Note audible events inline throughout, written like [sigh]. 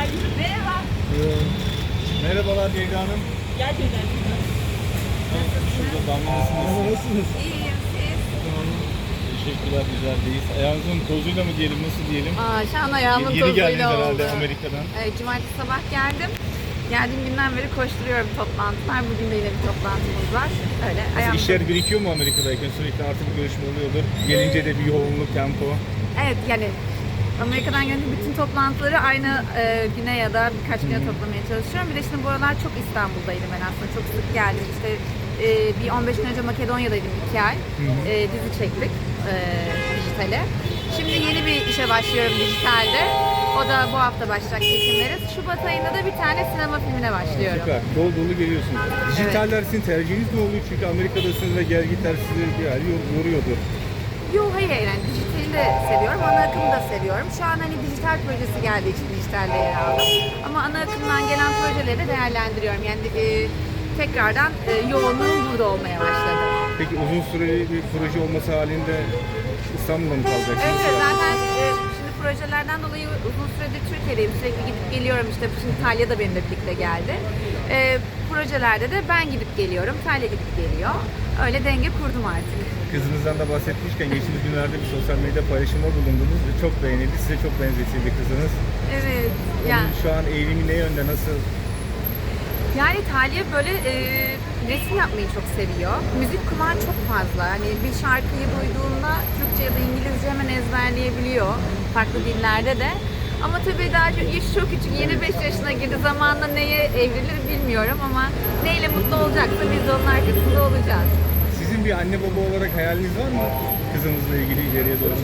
Merhaba. Merhabalar Ceyda Hanım. Gerçekten. Şurada damlasınız. Nasılsınız? İyiyim siz. Teşekkürler güzeldeyiz. Ayağınızın tozuyla mı diyelim nasıl diyelim? Aa, şu an ayağımın Yeni geldiniz tozuyla herhalde oldu. Amerika'dan. Evet, cumartesi sabah geldim. Geldiğim günden beri koşturuyorum toplantılar. Bugün de yine bir toplantımız var. Öyle ayağım İşler birikiyor mu Amerika'dayken? Sürekli artık bir görüşme oluyordur. Gelince de bir yoğunluk, tempo. Evet yani Amerika'dan gelince bütün toplantıları aynı e, güne ya da birkaç güne toplamaya çalışıyorum. Bir de şimdi bu aralar çok İstanbul'daydım ben aslında. Çok sık geldim. İşte e, bir 15 gün önce Makedonya'daydım iki ay. E, dizi çektik e, dijitale. Şimdi yeni bir işe başlıyorum dijitalde. O da bu hafta başlayacak çekimleri. Şubat ayında da bir tane sinema filmine başlıyorum. Süper. Dolu dolu geliyorsunuz. Dijitaller sizin tercihiniz mi oluyor? Çünkü Amerika'dasınız ve gelgitler sizi bir yer yor- yoruyordur. Yo hayır yani de seviyorum, ana akımı da seviyorum. Şu an hani dijital projesi geldiği için dijitalde yer aldım. Ama ana akımdan gelen projeleri de değerlendiriyorum. Yani e, tekrardan e, yoğunluğum burada olmaya başladı. Peki uzun süreli bir proje olması halinde İstanbul'da mı kalacaksınız? Evet zaten e, şimdi projelerden dolayı uzun süredir Türkiye'deyim. Sürekli gidip geliyorum işte şimdi Talya da benimle birlikte geldi. E, projelerde de ben gidip geliyorum, Talya gidip geliyor. Öyle denge kurdum artık. Kızınızdan da bahsetmişken geçtiğimiz günlerde bir sosyal medya paylaşımda bulundunuz ve çok beğenildi. Size çok benzetildi kızınız. Evet. Onun Yani şu an eğilimi ne yönde, nasıl? Yani Talya böyle e, resim yapmayı çok seviyor. Müzik kumağı çok fazla. Hani bir şarkıyı duyduğunda Türkçe ya da İngilizce hemen ezberleyebiliyor. Farklı dillerde de. Ama tabii daha çok, yaşı çok küçük. Yeni 5 yaşına girdi. Zamanla neye evrilir bilmiyorum ama neyle mutlu olacaksa biz de onun arkasında olacağız. Sizin bir anne baba olarak hayaliniz var mı? Kızınızla ilgili ileriye doğru.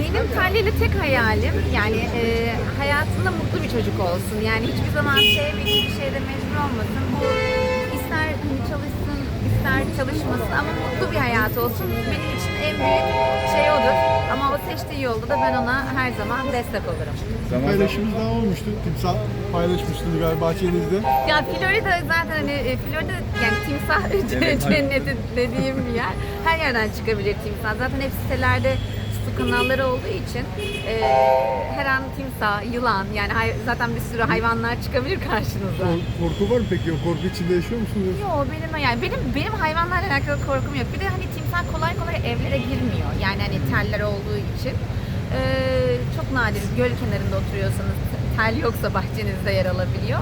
Benim Talya'yla tek hayalim yani e, hayatında mutlu bir çocuk olsun. Yani hiçbir zaman sevmediği bir şeyde mecbur olmasın. Bu ister çalışsın, ister çalışmasın ama mutlu bir hayat olsun. Benim için en büyük şey seçtiği yolda da ben ona her zaman destek olurum. Zaman Paylaşımımız daha olmuştu. Timsah paylaşmıştınız galiba bahçenizde. Ya Florida zaten hani e, Florida yani timsah Evet, [laughs] cenneti dediğim bir yer. Her yerden çıkabilir timsah. Zaten hep sitelerde su kanalları olduğu için e, her an timsah, yılan yani hay- zaten bir sürü hayvanlar çıkabilir karşınıza. Kor- Korku var mı peki? O korku içinde yaşıyor musunuz? Yok benim yani benim benim hayvanlarla alakalı korkum yok. Bir de hani timsah kolay kolay evlere girmiyor. Yani hani teller olduğu için. Ee, çok nadir göl kenarında oturuyorsanız tel yoksa bahçenizde yer alabiliyor.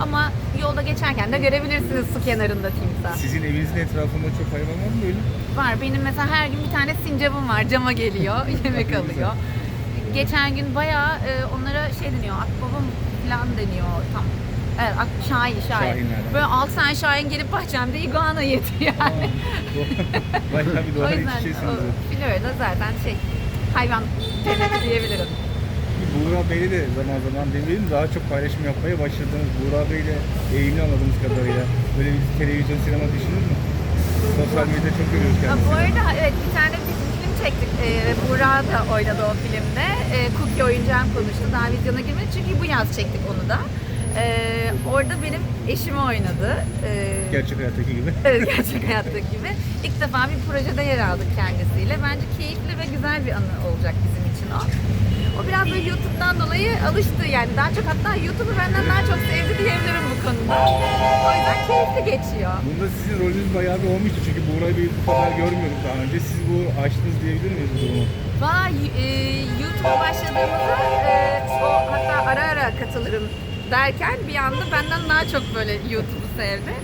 Ama yolda geçerken de görebilirsiniz su kenarında timsah. Sizin evinizin etrafında çok hayvan var mı böyle? Var benim mesela her gün bir tane sincapım var cama geliyor [laughs] yemek alıyor. Geçen gün bayağı e, onlara şey deniyor akbaba falan deniyor tam. Evet, ak, şahin, şahin. Şahinlerden. Böyle 6 tane şahin gelip bahçemde iguana yedi yani. Bayağı bir o iç yüzden o, Florida zaten şey hayvan cenneti diyebilirim. Buğra Bey'le de zaman zaman demeyelim daha çok paylaşım yapmaya başladınız. Buğra Bey'le eğilimli anladığımız kadarıyla. Böyle bir televizyon, sinema düşünür mü? Sosyal medyada çok görüyoruz Ha, bu kendisini. arada evet bir tane biz film çektik. Ee, Buğra da oynadı o filmde. Ee, Cookie oyuncağım konuştu. Daha vizyona girmedi çünkü bu yaz çektik onu da. Ee, orada benim eşimi oynadı. Ee, Gerçek hayattaki gibi. [laughs] Evet gerçek hayattaki gibi. İlk defa bir projede yer aldık kendisiyle. Bence keyifli ve güzel bir anı olacak bizim için o. O biraz böyle YouTube'dan dolayı alıştı yani. Daha çok hatta YouTube'u benden daha çok sevdi diyebilirim bu konuda. O yüzden keyifli geçiyor. Bunda sizin rolünüz bayağı bir olmuştu çünkü Buğra Bey'i bu kadar görmüyorduk daha önce. Siz bu açtınız diyebilir miyiz bu durumu? Valla e, YouTube'a başladığımızda e, o hatta ara ara katılırım derken bir anda benden daha çok böyle YouTube'u sevdi.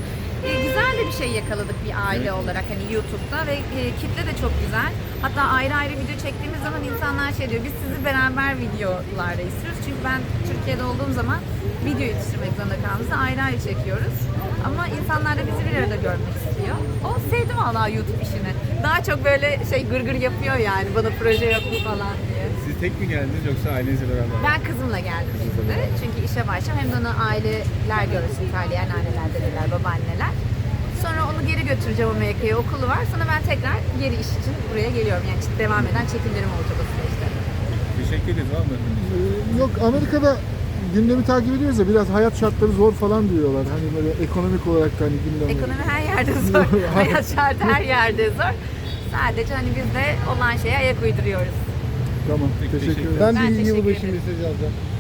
E, güzel de bir şey yakaladık bir aile olarak hani YouTube'da ve e, kitle de çok güzel. Hatta ayrı ayrı video çektiğimiz zaman insanlar şey diyor biz sizi beraber videolarda istiyoruz. Çünkü ben Türkiye'de olduğum zaman video yetiştirmek zorunda kaldığımızda ayrı ayrı çekiyoruz. Ama insanlar da bizi bir arada görmek istiyor. O sevdim valla YouTube işini. Daha çok böyle şey gırgır yapıyor yani bana proje yok mu falan diye. Tek mi geldiniz yoksa ailenizle beraber? mi? Ben kızımla geldim şimdi. Çünkü işe başladım. Hem de onu aileler görsün. İtalyan anneler, dedeler, babaanneler. Sonra onu geri götüreceğim Amerika'ya. Okulu var. Sonra ben tekrar geri iş için buraya geliyorum. Yani işte devam eden çekimlerim olacak o süreçte. Teşekkür ederiz var mı? Ee, Yok Amerika'da gündemi takip ediyoruz da biraz hayat şartları zor falan diyorlar. Hani böyle ekonomik olarak da hani gündem. Ekonomi her yerde zor. [laughs] Hayat şartı her yerde zor. Sadece hani biz de olan şeye ayak uyduruyoruz. Tamam. Teşekkür ederim. Ben de iyi teşekkür yılbaşı mesajı alacağım.